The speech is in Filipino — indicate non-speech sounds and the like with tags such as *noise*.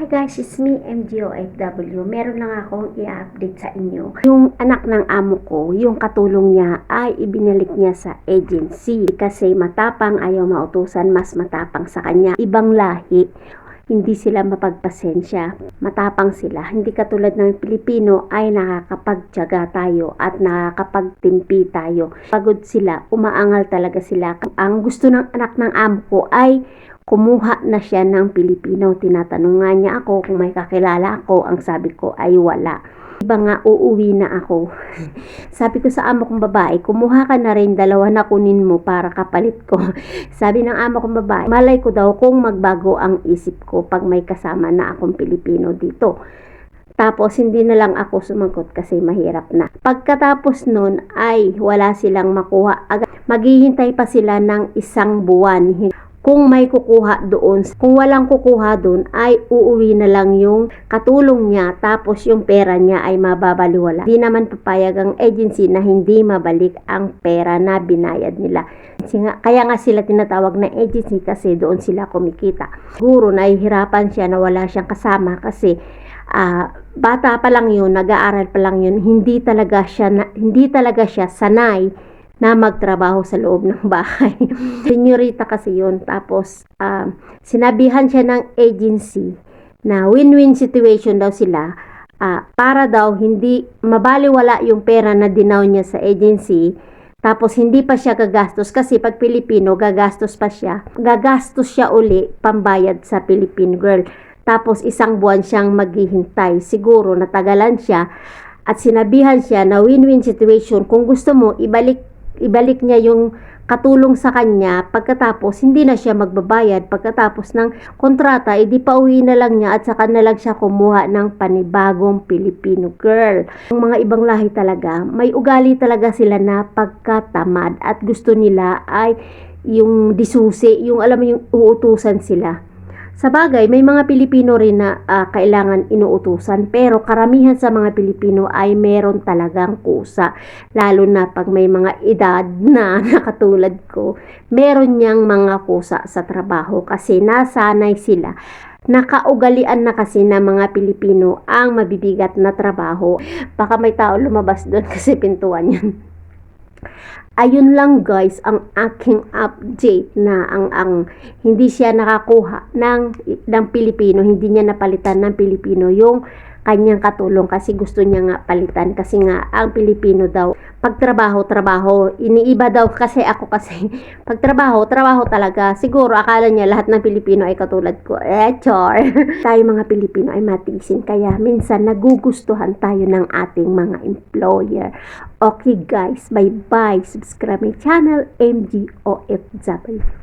Hi guys, it's me, MGOFW. Meron lang akong i-update sa inyo. Yung anak ng amo ko, yung katulong niya ay ibinalik niya sa agency. Kasi matapang, ayaw mautusan, mas matapang sa kanya. Ibang lahi, hindi sila mapagpasensya. Matapang sila. Hindi katulad ng Pilipino ay nakakapagtyaga tayo at nakakapagtimpi tayo. Pagod sila, umaangal talaga sila. Ang gusto ng anak ng amo ko ay kumuha na siya ng Pilipino. Tinatanong nga niya ako kung may kakilala ako. Ang sabi ko ay wala. Nga, uuwi na ako. *laughs* sabi ko sa amo kong babae, kumuha ka na rin, dalawa na kunin mo para kapalit ko. *laughs* sabi ng amo kong babae, malay ko daw kung magbago ang isip ko pag may kasama na akong Pilipino dito. Tapos hindi na lang ako sumagot kasi mahirap na. Pagkatapos nun ay wala silang makuha. Maghihintay pa sila ng isang buwan kung may kukuha doon. Kung walang kukuha doon, ay uuwi na lang yung katulong niya, tapos yung pera niya ay mababaliwala. Hindi naman papayag ang agency na hindi mabalik ang pera na binayad nila. Kaya nga sila tinatawag na agency kasi doon sila kumikita. Siguro nahihirapan siya na wala siyang kasama kasi uh, bata pa lang yun, nag-aaral pa lang yun, hindi talaga siya, na, hindi talaga siya sanay na magtrabaho sa loob ng *laughs* bahay. Senyorita kasi yun. Tapos, um, sinabihan siya ng agency na win-win situation daw sila uh, para daw hindi mabaliwala yung pera na dinaw niya sa agency tapos hindi pa siya gagastos kasi pag Pilipino gagastos pa siya. Gagastos siya uli pambayad sa Philippine girl. Tapos isang buwan siyang maghihintay. Siguro natagalan siya at sinabihan siya na win-win situation. Kung gusto mo, ibalik ibalik niya yung katulong sa kanya pagkatapos hindi na siya magbabayad pagkatapos ng kontrata edi pa uwi na lang niya at saka na lang siya kumuha ng panibagong Filipino girl. Ang mga ibang lahi talaga, may ugali talaga sila na pagkatamad at gusto nila ay yung disusi, yung alam mo yung uutusan sila. Sa bagay, may mga Pilipino rin na uh, kailangan inuutusan pero karamihan sa mga Pilipino ay meron talagang kusa. Lalo na pag may mga edad na *laughs* nakatulad ko, meron niyang mga kusa sa trabaho kasi nasanay sila nakaugalian na kasi ng mga Pilipino ang mabibigat na trabaho. Baka may tao lumabas doon *laughs* kasi pintuan yan. Ayun lang guys ang aking update na ang ang hindi siya nakakuha ng ng Pilipino, hindi niya napalitan ng Pilipino yung kanyang katulong kasi gusto niya nga palitan. Kasi nga ang Pilipino daw pagtrabaho trabaho. Iniiba daw *laughs* kasi ako kasi *laughs* pagtrabaho trabaho talaga. Siguro akala niya lahat ng Pilipino ay katulad ko. Eh char. *laughs* Tayo mga Pilipino ay matiisin kaya minsan nagugustuhan tayo ng ating mga employer. Okay guys. Bye bye subscribe my channel MGOFW